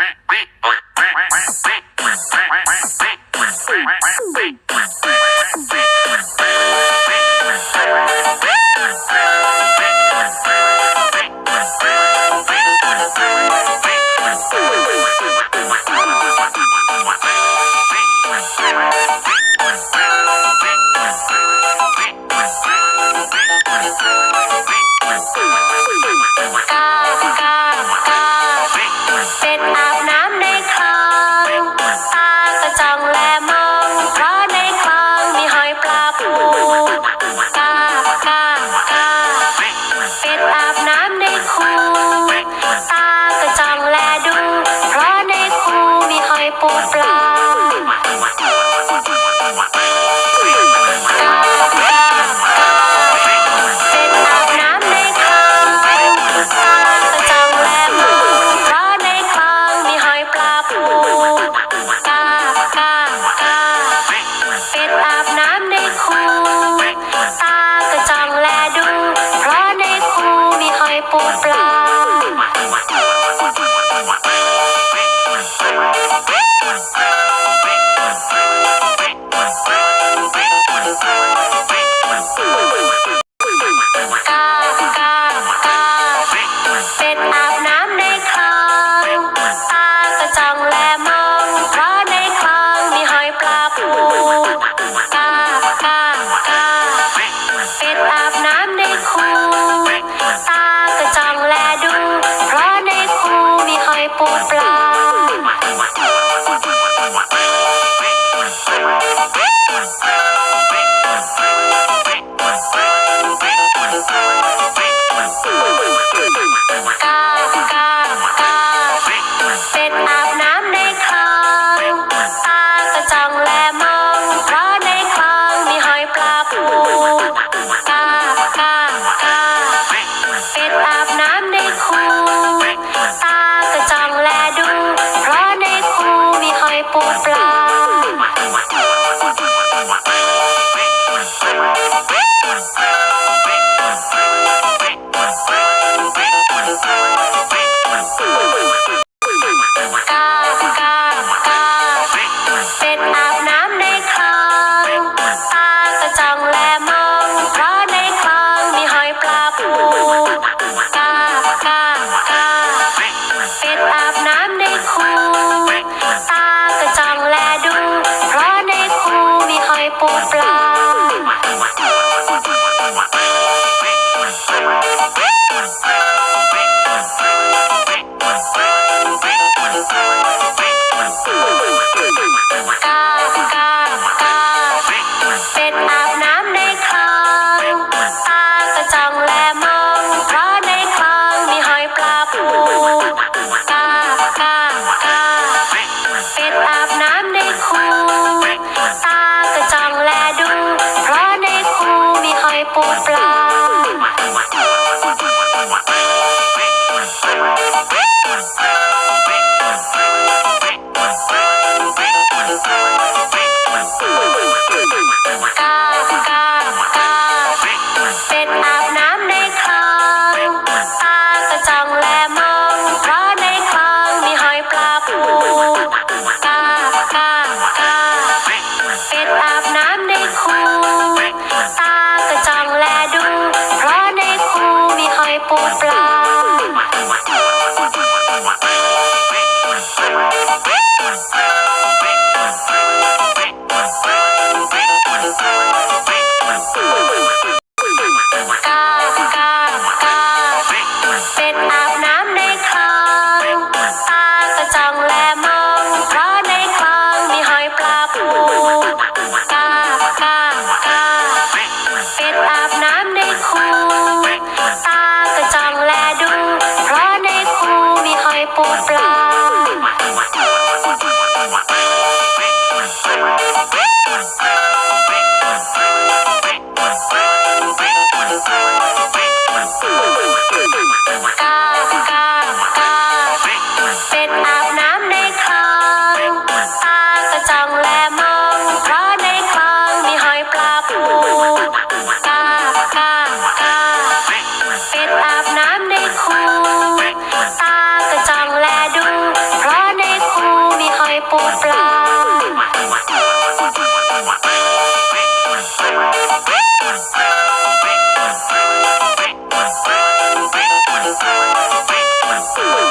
Beep, beep, beep. กากากาเป็ดอาบน้ำในคลองตากระจ้องแลมอง เพราะในคลองมีหอยปลาปูกากากาเป็ดอาบน้ำในคูตากระจ้องแลดู เพราะในคูมีหอยปูปลา Bye. ปูปลา กากากาเป็นอา One.